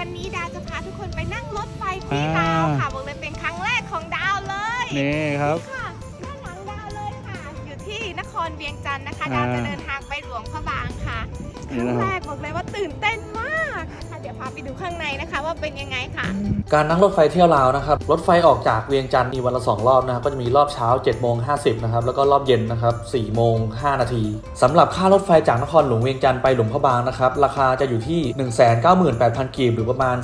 วันนี้ดาวจะพาทุกคนไปนั่งรถไฟที่ดาวค่ะบอกเลยเป็นครั้งแรกของดาวเลยนี่ครับค่ะด้านหลังดาวเลยค่ะ อยู่ที่นครเวียงจันทร์นะคะอ่าดาวจะเดินทางไปหลวงพระบางค่ะคนี่รั้งนะครับแรกบอกเลยว่าตื่นเต้นมากค่ะเไปดูข้างในนะคะ ว่าเป็นยังไงค่ะ การนั่งรถไฟเที่ยวลาวนะครับ รถไฟออกจากเวียงจันทร์มีวันละ 2 รอบนะครับ ก็จะมีรอบเช้า7โมง50นะครับ แล้วก็รอบเย็นนะครับ4โมง5นาทีสำหรับค่ารถไฟจากนครหลวงเวียงจันทร์ไปหลวงพระบางนะครับ ราคาจะอยู่ที่ 198,000กีบหรือประมาณ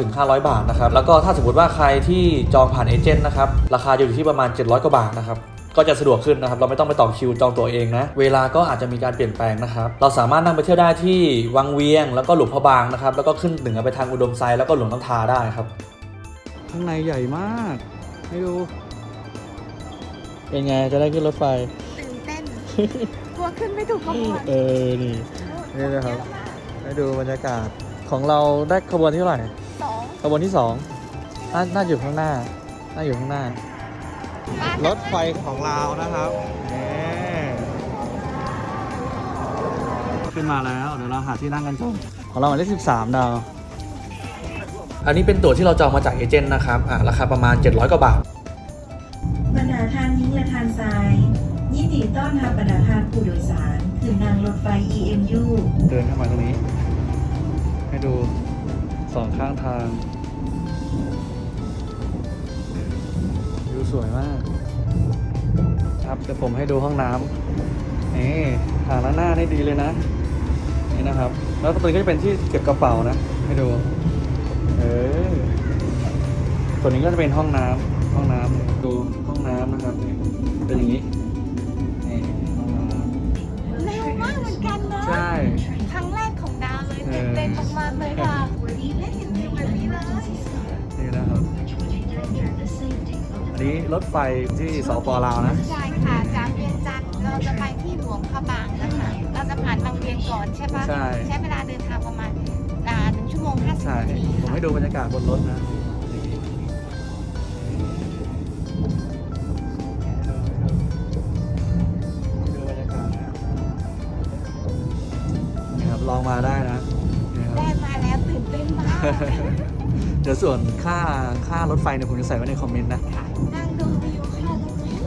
400-500บาทนะครับ แล้วก็ถ้าสมมติว่าใครที่จองผ่านเอเจนต์นะครับ ราคาจะอยู่ที่ประมาณ 700กว่าบาทนะครับ ก็จะสะดวกขึ้นนะครับ เราไม่ต้องไปต่อคิวจองตัวเองนะ เวลาก็อาจจะมีการเปลี่ยนแปลงนะครับ เราสามารถนั่งไปเที่ยวได้ที่วังเวียง แล้วก็หลวงพระบางนะครับ แล้วก็ขึ้นเหนือไปทางอุดมไซด์แล้วก็หลวงน้ำทาได้ครับ ข้างในใหญ่มากให้ดู เป็นไงจะได้ขึ้นรถไฟ ตื่นเต้น กลัวขึ้นไม่ถูกขบวนเออ นี่ นี่นะครับ ให้ดูบรรยากาศของเราได้ขบวนที่เท่าไหร่สองขบวนที่สองน่าน่าอยู่ข้างหน้า น่าอยู่ข้างหน้าบ้าน รถไฟของเรานะครับขึ้นมาแล้ว เดี๋ยวเราหาที่นั่งกันก่อนของเราหมายเลขสิบสามดาว อันนี้เป็นตั๋วที่เราจองมาจากเอเจนต์นะครับอ่าราคาประมาณ 700 กว่าบาทบรรดาทานหญิงและทานทรายยินดีต้อนรับบรรดาทานผู้โดยสารคือนางรถไฟ EMU เดินเข้ามาตรงนี้ ให้ดูสองข้างทางวิว สวยมาก ครับเดี๋ยวผมให้ดูห้องน้ำนี่ฐางด้านหน้านี่ดีเลยนะ นี่นะครับ แล้วตรงนี้ก็จะเป็นที่เก็บกระเป๋านะ ให้ดู เออส่วนนี้ก็จะเป็นห้องน้ำห้องน้ำดูห้องน้ำนะครับเป็นอย่างนี้ นนี้รถไฟที่สปลาวนะ ใช่ค่ะจากเวียงจันทร์เราจะไปที่หลวงพระบางนะคะ เราจะผ่านบางเวียงก่อนใช่ปะใช่ ใช้เวลาเดินทางประมาณอ่าหนึ่งชั่วโมงห้าสิบใช่ นาทีผมค่ะให้ดูบรรยากาศบนรถนะ ดูบรรยากาศนะนี่ครับลองมาได้นะนี่ครับ ได้มาแล้วตื่นเต้นมาก เดี๋ยวส่วนค่าค่ารถไฟเนี่ยผมจะใส่ไว้ในคอมเมนต์นะค่ะนั่งดูวิวค่ะตรงนี้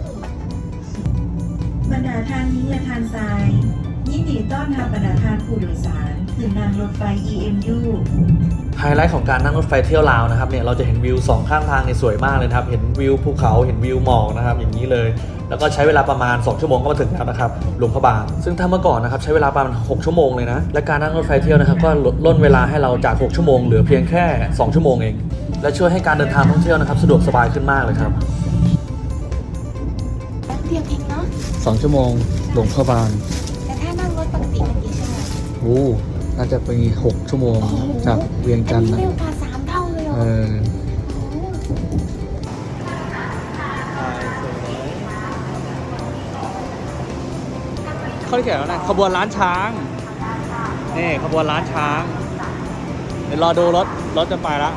บรรดาทานหญิงและทานทราย ยินดีต้อนรับบรรดาทานผู้โดยสารคือนางรถไฟ EMU ไฮไลท์ของการนั่งรถไฟเที่ยวลาวนะครับเนี่ยเราจะเห็นวิวสองข้างทางเนี่ยสวยมากเลยนะครับ เห็นวิวภูเขาเห็นวิวหมอกนะครับอย่างนี้เลย แล้วก็ใช้เวลาประมาณ 2 ชั่วโมงก็มาถึงแล้วนะครับหลวงพระบางซึ่งถ้าเมื่อก่อนนะครับใช้เวลาประมาณ 6 ชั่วโมงเลยนะและการนั่งรถไฟเที่ยวนะครับก็ลดล่นเวลาให้เราจาก 6 ชั่วโมงเหลือเพียงแค่ 2 ชั่วโมงเอง และช่วยให้การเดินทางท่องเที่ยวนะครับสะดวกสบายขึ้นมากเลยครับแป๊บเดียวเองเนาะ2ชั่วโมงหลวงพระบางแต่ถ้านั่ง อ้น่าจะเป็น6ชั่วโมงโอ้โหจากเวียงจันทร์อันะเร็วกว่าสามเท่าเลยเหรเอออเขาเขียนว่าอะไรขบวนล้านช้างนี่ขบวนล้านช้างเดี๋ยวรอดูรถรถจะไปละ